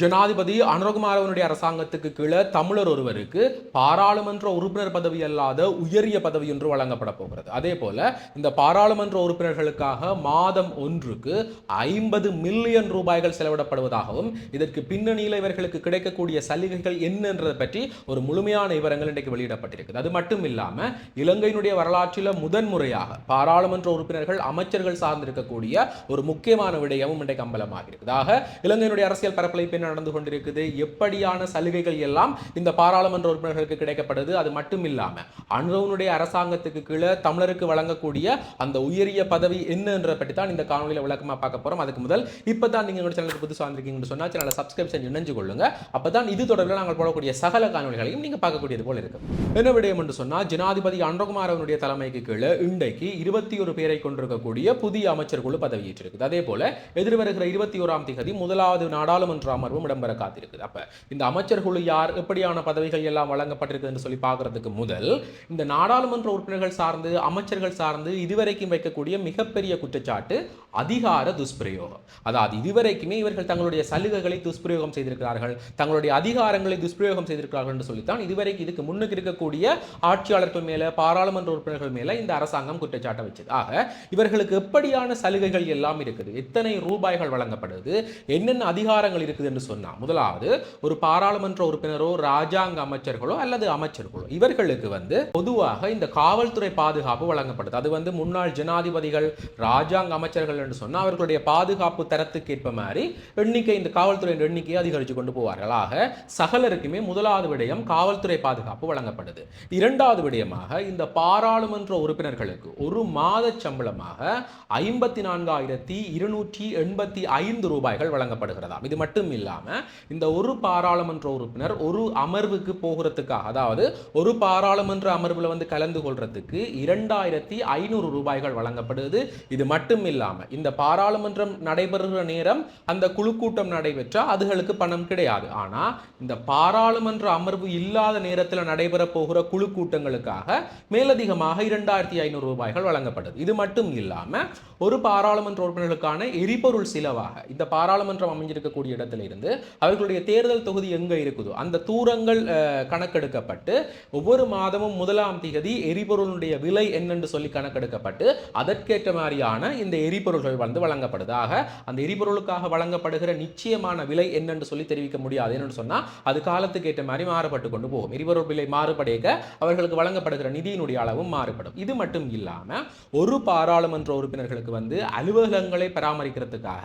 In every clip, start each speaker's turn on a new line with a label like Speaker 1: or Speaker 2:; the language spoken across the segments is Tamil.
Speaker 1: ஜனாதிபதி அனுரகுமாரவனுடைய அரசாங்கத்துக்கு கீழே தமிழர் ஒருவருக்கு பாராளுமன்ற உறுப்பினர் பதவி அல்லாத உயரிய பதவி ஒன்று வழங்கப்பட போகிறது. அதே போல இந்த பாராளுமன்ற உறுப்பினர்களுக்காக மாதம் ஒன்றுக்கு ஐம்பது மில்லியன் ரூபாய்கள் செலவிடப்படுவதாகவும் இதற்கு பின்னணியில் இவர்களுக்கு கிடைக்கக்கூடிய சலுகைகள் என்னன்றதை பற்றி ஒரு முழுமையான விவரங்கள் இன்றைக்கு வெளியிடப்பட்டிருக்குது. அது மட்டும் இல்லாமல் இலங்கையினுடைய வரலாற்றில் முதன்முறையாக பாராளுமன்ற உறுப்பினர்கள் அமைச்சர்கள் சார்ந்திருக்கக்கூடிய ஒரு முக்கியமான விடயமும் இன்றைக்கு அம்பலமாக இருக்குது இலங்கையினுடைய அரசியல் பரப்பளை பின்னர் நடந்து கொண்டிருக்குது. எப்படியான சலுகைகள் எல்லாம் இந்த பாராளுமன்ற உறுப்பினர்களுக்கு கிடைக்கப்படுது அது மட்டும் இல்லாம அனுரவனுடைய அரசாங்கத்துக்கு கீழே தமிழருக்கு வழங்கக்கூடிய அந்த உயரிய பதவி என்னன்ற பற்றி தான் இந்த காணொலியில் விளக்கமா பார்க்க போறோம். அதுக்கு முதல் இப்பதான் நீங்க எங்க சேனலுக்கு புதுசாக வந்திருக்கீங்கன்னு சொன்னா சேனலை சப்ஸ்கிரைப் செஞ்சு இணைஞ்சு கொள்ளுங்க. அப்பதான் இது தொடர்பில் நாங்கள் போடக்கூடிய சகல காணொலிகளையும் நீங்க பார்க்கக்கூடியது போல இருக்கும் என்ன விடயம் என்று சொன்னா ஜனாதிபதி அன்றகுமார் அவனுடைய தலைமைக்கு கீழே இன்றைக்கு இருபத்தி ஒரு பேரை கொண்டிருக்கக்கூடிய புதிய அமைச்சர் குழு பதவியேற்றிருக்குது. அதே போல எதிர்வருகிற இருபத்தி ஓராம் தேதி முதலாவது நாடாளுமன்ற அமர்வு அமர்வும் இடம்பெற காத்திருக்குது. அப்ப இந்த அமைச்சர் யார் எப்படியான பதவிகள் எல்லாம் வழங்கப்பட்டிருக்கு என்று சொல்லி பார்க்கறதுக்கு முதல் இந்த நாடாளுமன்ற உறுப்பினர்கள் சார்ந்து அமைச்சர்கள் சார்ந்து இதுவரைக்கும் வைக்கக்கூடிய மிகப்பெரிய குற்றச்சாட்டு அதிகார துஷ்பிரயோகம். அதாவது இதுவரைக்குமே இவர்கள் தங்களுடைய சலுகைகளை துஷ்பிரயோகம் செய்திருக்கிறார்கள் தங்களுடைய அதிகாரங்களை துஷ்பிரயோகம் செய்திருக்கிறார்கள் என்று சொல்லித்தான் இதுவரைக்கும் இதுக்கு முன்னுக்கு இருக்கக்கூடிய ஆட்சியாளர்கள் மேல பாராளுமன்ற உறுப்பினர்கள் மேல இந்த அரசாங்கம் குற்றச்சாட்டை வச்சது. ஆக இவர்களுக்கு எப்படியான சலுகைகள் எல்லாம் இருக்குது? எத்தனை ரூபாய்கள் வழங்கப்படுது? என்னென்ன அதிகாரங்கள் இருக்குது என்று சொன்னா முதலாவது ஒரு பாராளுமன்ற உறுப்பினரோ ராஜாங்க அமைச்சர்களோ அல்லது அமைச்சர்களோ இவர்களுக்கு வந்து பொதுவாக இந்த காவல்துறை பாதுகாப்பு வழங்கப்படுது. அது வந்து முன்னாள் ஜனாதிபதிகள் ராஜாங்க அமைச்சர்கள் என்று சொன்னால் அவர்களுடைய பாதுகாப்பு தரத்துக்கு ஏற்ப மாதிரி எண்ணிக்கை இந்த காவல்துறையின் எண்ணிக்கையை அதிகரித்து கொண்டு போவார்கள் ஆக சகலருக்குமே முதலாவது விடயம் காவல்துறை பாதுகாப்பு வழங்கப்படுது. இரண்டாவது விடயமாக இந்த பாராளுமன்ற உறுப்பினர்களுக்கு ஒரு மாத சம்பளமாக ஐம்பத்தி நான்காயிரத்தி இருநூற்றி எண்பத்தி ஐந்து ரூபாய்கள் வழங்கப்படுகிறதாம். இது மட்டும் இல்லாமல் இந்த ஒரு பாராளுமன்ற உறுப்பினர் ஒரு அமர்வுக்கு போகிறதுக்காக அதாவது ஒரு பாராளுமன்ற அமர்வில் வந்து கலந்து கொள்றதுக்கு இரண்டாயிரத்தி ஐநூறு ரூபாய்கள் வழங்கப்படுது. இது மட்டும் இல்லாமல் இந்த பாராளுமன்றம் நடைபெறுகிற நேரம் அந்த குழு கூட்டம் நடைபெற்றால் அதுகளுக்கு பணம் கிடையாது. ஆனால் இந்த பாராளுமன்ற அமர்வு இல்லாத நேரத்தில் நடைபெற போகிற குழு கூட்டங்களுக்காக மேலதிகமாக இரண்டாயிரத்தி ஐநூறு ரூபாய்கள் வழங்கப்படுது. இது மட்டும் இல்லாமல் ஒரு பாராளுமன்ற உறுப்பினர்களுக்கான எரிபொருள் செலவாக இந்த பாராளுமன்றம் அமைஞ்சிருக்கக்கூடிய இடத்துல இருந்து அவர்களுடைய தேர்தல் தொகுதி எங்க இருக்குதோ? அந்த தூரங்கள் கணக்கெடுக்கப்பட்டு ஒவ்வொரு மாதமும் முதலாம் திகதி எரிபொருளுடைய விலை என்னென்று சொல்லி கணக்கெடுக்கப்பட்டு அதற்கேற்ற மாதிரியான இந்த எரிபொருள்கள் வந்து வழங்கப்படுதாக அந்த எரிபொருளுக்காக வழங்கப்படுகிற நிச்சயமான விலை என்னென்று சொல்லி தெரிவிக்க முடியாது. என்னென்னு சொன்னா அது காலத்துக்கு ஏற்ற மாதிரி மாறுபட்டு கொண்டு போகும். எரிபொருள் விலை மாறுபடைக்க அவர்களுக்கு வழங்கப்படுகிற நிதியினுடைய அளவும் மாறுபடும். இது மட்டும் இல்லாம ஒரு பாராளுமன்ற உறுப்பினர்களுக்கு வந்து அலுவலகங்களை பராமரிக்கிறதுக்காக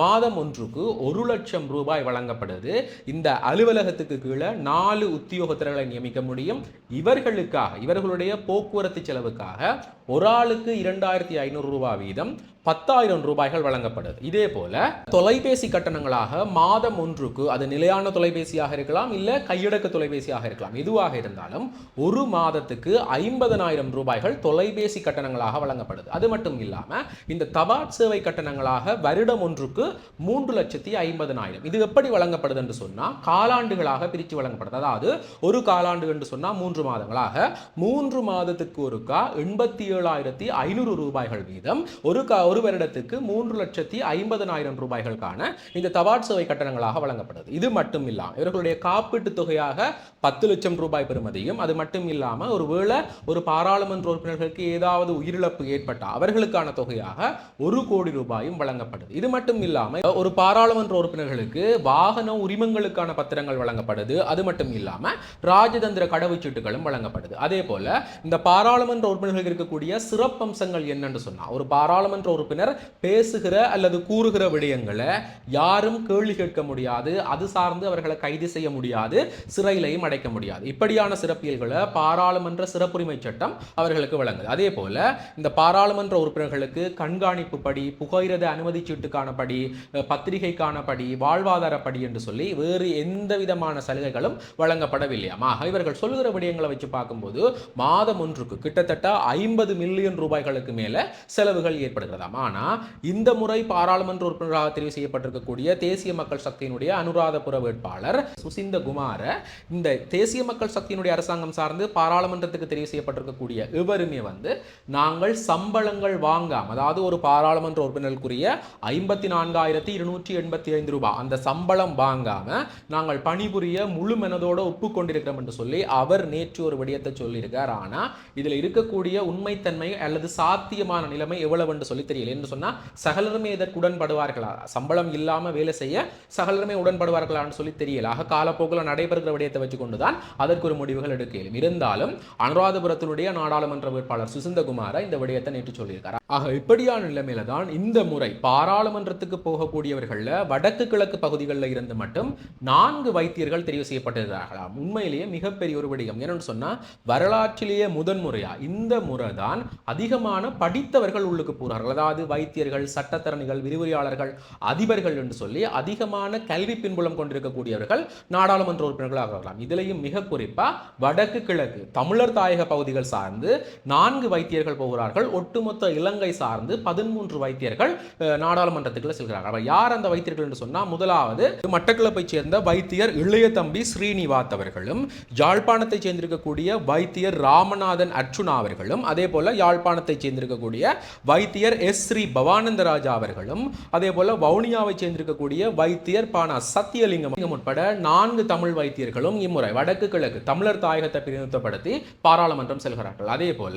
Speaker 1: மாதம் ஒன்றுக்கு ஒரு லட்சம் ரூபாய் வழங்கப்படுது. இந்த அலுவலகத்துக்கு கீழே நாலு உத்தியோகத்தர்களை நியமிக்க முடியும். இவர்களுக்காக இவர்களுடைய போக்குவரத்து செலவுக்காக ஒரு ஆளுக்கு இரண்டாயிரத்தி ஐநூறு ரூபாய் வீதம் பத்தாயிரம் ரூபாய்கள் வழங்கப்படுது. இதே போல தொலைபேசி கட்டணங்களாக மாதம் ஒன்றுக்கு அது நிலையான தொலைபேசியாக இருக்கலாம் இல்ல கையடக்க தொலைபேசியாக இருக்கலாம். எதுவாக இருந்தாலும் ஒரு மாதத்துக்கு ஐம்பதனாயிரம் ரூபாய்கள் தொலைபேசி கட்டணங்களாக வழங்கப்படுது. அது மட்டும் இல்லாமல் இந்த தபாட் சேவை கட்டணங்களாக வருடம் ஒன்றுக்கு மூன்று லட்சத்தி ஐம்பதனாயிரம். இது எப்படி வழங்கப்படுது என்று சொன்னா காலாண்டுகளாக பிரித்து வழங்கப்படுது. அதாவது ஒரு காலாண்டு என்று சொன்னா மூன்று மாதங்களாக மூன்று மாதத்துக்கு ஒருக்கா எண்பத்தி ஏழாயிரத்தி ஐநூறு ரூபாய்கள் வீதம் ஒரு கா ஒரு வருடத்துக்கு மூன்று லட்சத்தி ஐம்பதனாயிரம் ரூபாய்களுக்கான இந்த தபால் சேவை கட்டணங்களாக வழங்கப்படுது. இது மட்டும் இல்லாமல் இவர்களுடைய காப்பீட்டு தொகையாக பத்து லட்சம் ரூபாய் பெறுமதியும் அது மட்டும் இல்லாமல் ஒருவேளை ஒரு பாராளுமன்ற உறுப்பினர்களுக்கு ஏதாவது உயிரிழப்பு ஏற்பட்டால் அவர்களுக்கான தொகையாக ஒரு கோடி ரூபாயும் வழங்கப்படுது. இது மட்டும் இல்லாமல் ஒரு பாராளுமன்ற உறுப்பினர்களுக்கு வாகன உரிமங்களுக்கான பத்திரங்கள் வழங்கப்படுது. அது மட்டும் இல்லாமல் ராஜதந்திர கடவுச்சீட்டுகளும் வழங்கப்படுது. அதே போல இந்த பாராளுமன்ற உறுப்பினர்களுக்கு இருக்கக்கூடிய சிறப்பம்சங்கள் என்னன்னு சொன்னா ஒரு பாராளுமன்ற உறுப்பினர் பேசுகிற அல்லது கூறுகிற விடயங்களை யாரும் கேள்வி கேட்க முடியாது. அது சார்ந்து அவர்களை கைது செய்ய முடியாது. சிறையிலையும் அடைக்க முடியாது. இப்படியான சிறப்பியல்களை பாராளுமன்ற சிறப்புரிமை சட்டம் அவர்களுக்கு வழங்குது. அதே போல இந்த பாராளுமன்ற உறுப்பினர்களுக்கு கண்காணிப்பு படி புகையிரத அனுமதி சீட்டுக்கான படி பத்திரிகைக்கான படி வாழ்வாதார படி என்று சொல்லி வேறு எந்த விதமான சலுகைகளும் வழங்கப்படவில்லையாம் ஆக இவர்கள் சொல்லுகிற விடயங்களை வச்சு பார்க்கும்போது மாதம் ஒன்றுக்கு கிட்டத்தட்ட ஐம்பது மில்லியன் ரூபாய்களுக்கு மேல செலவுகள் ஏற்படுகிறதாம் ஆனால் இந்த முறை பாராளுமன்ற உறுப்பினராக தெரிவு செய்யப்பட்டிருக்கக்கூடிய தேசிய மக்கள் சக்தியினுடைய அனுராதபுர வேட்பாளர் சுசிந்த குமார இந்த தேசிய மக்கள் சக்தியினுடைய அரசாங்கம் சார்ந்து பாராளுமன்றத்துக்கு தெரிவு செய்யப்பட்டிருக்கக்கூடிய இவருமே வந்து நாங்கள் சம்பளங்கள் வாங்காம அதாவது ஒரு பாராளுமன்ற உறுப்பினருக்குரிய ஐம்பத்தி நான்காயிரத்தி இருநூற்றி எண்பத்தி ஐந்து ரூபாய் அந்த சம்பளம் வாங்காம நாங்கள் பணிபுரிய முழு மனதோடு ஒப்புக்கொண்டிருக்கிறோம் என்று சொல்லி அவர் நேற்று ஒரு விடயத்தை சொல்லியிருக்கார். ஆனால் இதில் இருக்கக்கூடிய உண்மைத்தன்மை அல்லது சாத்தியமான நிலைமை எவ்வளவு என்று சொல்லி தெரியல என்று சொன்னா சகலருமே இதற்கு உடன்படுவார்களா? சம்பளம் இல்லாமல் வேலை செய்ய சகலருமே உடன்படுவார்களான்னு சொல்லி தெரியல. ஆக காலப்போக்கில் நடைபெறுகிற விடயத்தை வச்சுக்கொண்டு தான் அதற்கு ஒரு முடிவுகள் எடுக்க இயலும் இருந்தாலும் அனுராதபுரத்தினுடைய நாடாளுமன்ற வேட்பாளர் சுசிந்தகுமார இந்த விடயத்தை நேற்று சொல்லியிருக்கார் ஆக இப்படியான நிலைமையில தான் இந்த முறை பாராளுமன்றத்துக்கு போகக்கூடியவர்களில் வடக்கு கிழக்கு பகுதிகளில் இருந்து மட்டும் நான்கு வைத்தியர்கள் தெரிவு செய்யப்பட்டிருக்கிறார்களாம் உண்மையிலேயே மிகப்பெரிய ஒரு விடயம். என்னன்னு சொன்னா வரலாற்றிலேயே முதன்முறையா இந்த முறை தான் அதிகமான படித்தவர்கள் உள்ளுக்கு போகிறார்கள் அதாவது வைத்தியர்கள் சட்டத்தரணிகள் விரிவுரையாளர்கள் அதிபர்கள் என்று சொல்லி அதிகமான கல்வி பின்புலம் கொண்டிருக்கக்கூடியவர்கள் நாடாளுமன்ற உறுப்பினர்களாக வரலாம் இதிலையும் மிக குறிப்பாக வடக்கு கிழக்கு தமிழர் தாயக பகுதிகள் சார்ந்து நான்கு வைத்தியர்கள் போகிறார்கள். ஒட்டுமொத்த இலங்கை சார்ந்து பதிமூன்று வைத்தியர்கள் நாடாளுமன்றத்துக்குள்ள செல்கிறார்கள். யார் அந்த வைத்தியர்கள் என்று சொன்னா முதலாவது மட்டக்களப்பை சேர்ந்த வைத்தியர் இளைய தம்பி ஸ்ரீனிவாத் அவர்களும் யாழ்ப்பாணத்தை சேர்ந்திருக்கக்கூடிய வைத்தியர் ராமநாதன் அர்ச்சுனா அவர்களும் அதே போல யாழ்ப்பாணத்தை சேர்ந்திருக்கக்கூடிய வைத்தியர் எஸ். ஸ்ரீ பவானந்தராஜா அவர்களும் அதே போல வவுனியாவை சேர்ந்திருக்கக்கூடிய வைத்தியர் பானா சத்தியலிங்கம் உட்பட நான்கு தமிழ் வைத்தியர்களும் இம்முறை வடக்கு கிழக்கு தமிழர் தாயகத்தை பிரதிநிதித்துவப்படுத்தி பாராளுமன்றம் செல்கிறார்கள். அதே போல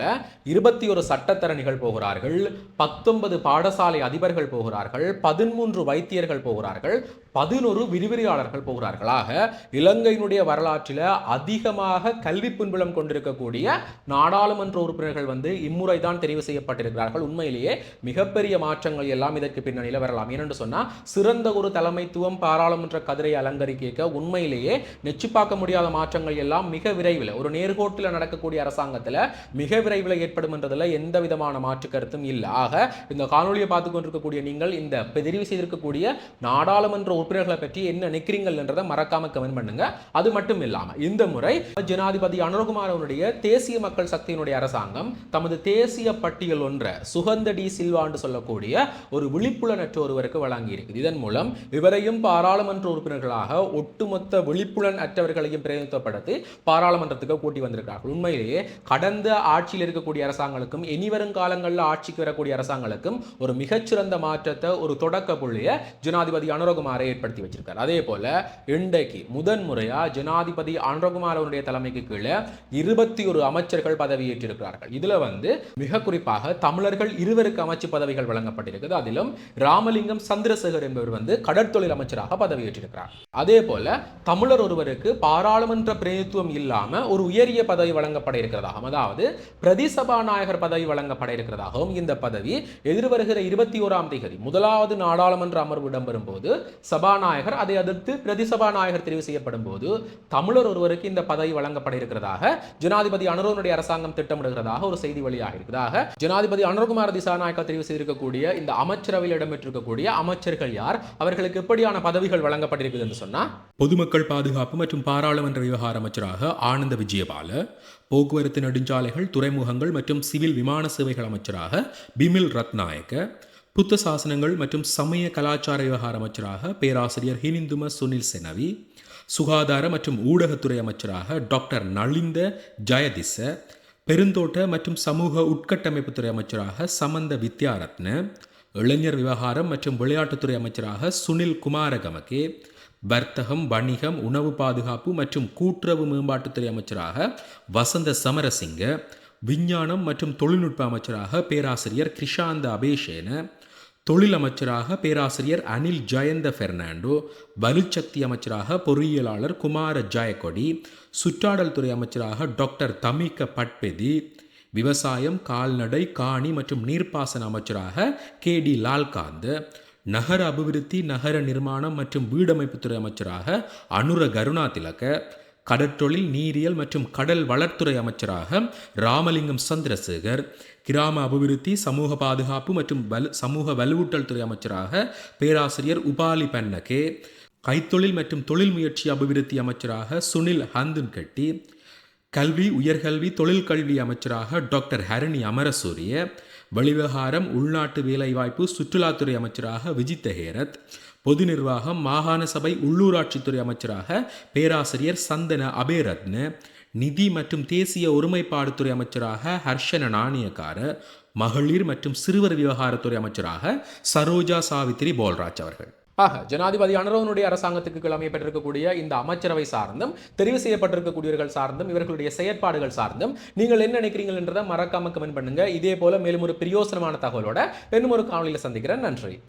Speaker 1: இருபத்தி ஒரு சட்டத்தரணிகள் போகிறார்கள் பத்தொன்பது பாடசாலை அதிபர்கள் போகிறார்கள் பதிமூன்று வைத்தியர்கள் போகிறார்கள் பதினொரு விரிவுரையாளர்கள் போகிறார்களாக. இலங்கையினுடைய வரலாற்றில் அதிகமாக கல்வி பின்புலம் கொண்டிருக்கக்கூடிய நாடாளுமன்ற உறுப்பினர்கள் வந்து இம்முறை தான் தெரிவு செய்யப்பட்டிருக்கிறார்கள். உண்மையிலேயே மிகப்பெரிய மாற்றங்கள் எல்லாம் இதற்கு பின்னணியில் வரலாம். ஏனென்று சொன்னா சிறந்த ஒரு தலைமைத்துவம் பாராளுமன்ற கதிரை அலங்கரிக்க உண்மையிலேயே நெச்சு பார்க்க முடியாத மாற்றங்கள் எல்லாம் மிக விரைவில் ஒரு நேர்கோட்டில் நடக்கக்கூடிய அரசாங்கத்தில் மிக விரைவில் ஏற்படும் என்றதுல எந்த விதமான மாற்று கருத்தும் இல்லை. ஆக இந்த காணொலியை பார்த்து கொண்டிருக்கக்கூடிய நீங்கள் இந்த தெரிவு செய்திருக்கக்கூடிய நாடாளுமன்ற உறுப்பினர்களை பற்றி என்ன நினைக்கிறீங்கன்றதை மறக்காம கமெண்ட் பண்ணுங்க. அது மட்டும் இல்லாம இந்த முறை ஜனாதிபதி அனுரகுமார் அவருடைய தேசிய மக்கள் சக்தியினுடைய அரசாங்கம் தமது தேசிய பட்டியல் ஒன்றை சுகந்த டி சில்வா என்று சொல்லக்கூடிய ஒரு விழிப்புலனற்ற ஒருவருக்கு வழங்கி இதன் மூலம் இவரையும் பாராளுமன்ற உறுப்பினர்களாக ஒட்டுமொத்த விழிப்புலன் அற்றவர்களையும் பிரதிநிதித்துவப்படுத்தி பாராளுமன்றத்துக்கு கூட்டி வந்திருக்கிறார்கள். உண்மையிலேயே கடந்த ஆட்சியில் இருக்கக்கூடிய அரசாங்கங்களுக்கும் இனிவரும் காலங்களில் ஆட்சிக்கு வரக்கூடிய அரசாங்கங்களுக்கும் ஒரு மிகச்சிறந்த மாற்றத்தை ஒரு தொடக்க புள்ளியை ஜனாதிபதி அனுரகுமாரை ஏற்படுத்தி வச்சிருக்கார். அதே போல இன்றைக்கு முதன் முறையா ஜனாதிபதி அனுரகுமார் அவருடைய தலைமைக்கு கீழே இருபத்தி ஒரு அமைச்சர்கள் பதவியேற்றிருக்கிறார்கள். இதுல வந்து மிக குறிப்பாக தமிழர்கள் இருவருக்கு அமைச்சு பதவிகள் வழங்கப்பட்டிருக்குது. அதிலும் ராமலிங்கம் சந்திரசேகர் என்பவர் வந்து கடற்தொழில் அமைச்சராக பதவியேற்றிருக்கிறார். அதே போல தமிழர் ஒருவருக்கு பாராளுமன்ற பிரதித்துவம் இல்லாம ஒரு உயரிய பதவி வழங்கப்பட இருக்கிறதாகவும் அதாவது பிரதி சபாநாயகர் பதவி வழங்கப்பட இருக்கிறதாகவும் இந்த பதவி எதிர்வருகிற இருபத்தி ஓராம் தேதி முதலாவது நாடாளுமன்ற அமர்வு இடம்பெறும் போது சபாநாயகர் அதை எதிர்த்து பிரதி சபாநாயகர் தெரிவு செய்யப்படும் போது தமிழர் ஒருவருக்கு இந்த பதவி வழங்கப்பட இருக்கிறதாக ஜனாதிபதி அனுரவனுடைய அரசாங்கம் திட்டமிடுகிறதாக ஒரு செய்தி வெளியாக இருக்கிறதாக ஜனாதிபதி அனுரகுமார் திசாநாயக்கா தெரிவு செய்திருக்கக்கூடிய இந்த அமைச்சரவையில் இடம்பெற்றிருக்கக்கூடிய அமைச்சர்கள் யார் அவர்களுக்கு எப்படியான பதவிகள் வழங்கப்பட்டிருக்குது என்று சொன்னால் பொதுமக்கள் பாதுகாப்பு மற்றும் பாராளுமன்ற விவகார அமைச்சராக ஆனந்த விஜயபால போக்குவரத்து நெடுஞ்சாலைகள் துறைமுகங்கள் மற்றும் சிவில் விமான சேவைகள் அமைச்சராக பிமில் ரத்நாயக்க புத்த சாசனங்கள் மற்றும் சமய கலாச்சார விவகார அமைச்சராக பேராசிரியர் ஹினிந்தும சுனில் செனவி சுகாதார மற்றும் ஊடகத்துறை அமைச்சராக டாக்டர் நளிந்த ஜெயதிச பெருந்தோட்ட மற்றும் சமூக உட்கட்டமைப்புத்துறை அமைச்சராக சமந்த வித்யாரத்ன இளைஞர் விவகாரம் மற்றும் விளையாட்டுத்துறை அமைச்சராக சுனில் குமாரகமகே வர்த்தகம் வணிகம் உணவு பாதுகாப்பு மற்றும் கூட்டுறவு மேம்பாட்டுத்துறை அமைச்சராக வசந்த சமரசிங்க விஞ்ஞானம் மற்றும் தொழில்நுட்ப அமைச்சராக பேராசிரியர் கிருஷாந்த அபேஷேன தொழில் அமைச்சராக பேராசிரியர் அனில் ஜெயந்த பெர்னாண்டோ வலுச்சக்தி அமைச்சராக பொறியியலாளர் குமார ஜாயக்கொடி சுற்றாடல் துறை அமைச்சராக டாக்டர் தமிக்க பட்பெதி விவசாயம் கால்நடை காணி மற்றும் நீர்ப்பாசன அமைச்சராக கே டி லால்காந்த் நகர அபிவிருத்தி நகர நிர்மாணம் மற்றும் வீடமைப்புத்துறை அமைச்சராக அனுர கருணா திலக கடற்றொழில் நீரியல் மற்றும் கடல் வளர்த்துறை அமைச்சராக ராமலிங்கம் சந்திரசேகர் கிராம அபிவிருத்தி சமூக பாதுகாப்பு மற்றும் வலு சமூக வலுவூட்டல் துறை அமைச்சராக பேராசிரியர் உபாலி பன்னகே கைத்தொழில் மற்றும் தொழில் முயற்சி அபிவிருத்தி அமைச்சராக சுனில் ஹந்துன் கட்டி கல்வி உயர்கல்வி தொழிற்கல்வி அமைச்சராக டாக்டர் ஹரணி அமரசூரிய வெளிவிவகாரம் உள்நாட்டு வேலைவாய்ப்பு சுற்றுலாத்துறை அமைச்சராக விஜித்த ஹேரத் பொது நிர்வாகம் மாகாண சபை உள்ளூராட்சித்துறை அமைச்சராக பேராசிரியர் சந்தன அபேரத்ன நிதி மற்றும் தேசிய ஒருமைப்பாடுத்துறை அமைச்சராக ஹர்ஷன நாணயக்கார மகளிர் மற்றும் சிறுவர் விவகாரத்துறை அமைச்சராக சரோஜா சாவித்ரி போல்ராஜ் அவர்கள். ஆக ஜனாதிபதி அனுரவனுடைய அரசாங்கத்துக்கு கிழமை பெற்றிருக்கக்கூடிய இந்த அமைச்சரவை சார்ந்தும் தெரிவு செய்யப்பட்டிருக்கக்கூடியவர்கள் சார்ந்தும் இவர்களுடைய செயற்பாடுகள் சார்ந்தும் நீங்கள் என்ன நினைக்கிறீங்க என்றதை மறக்காம கமெண்ட் பண்ணுங்க. இதே போல மேலும் ஒரு பிரியோசனமான தகவலோட இன்னும் ஒரு காணொலியில் சந்திக்கிறேன். நன்றி.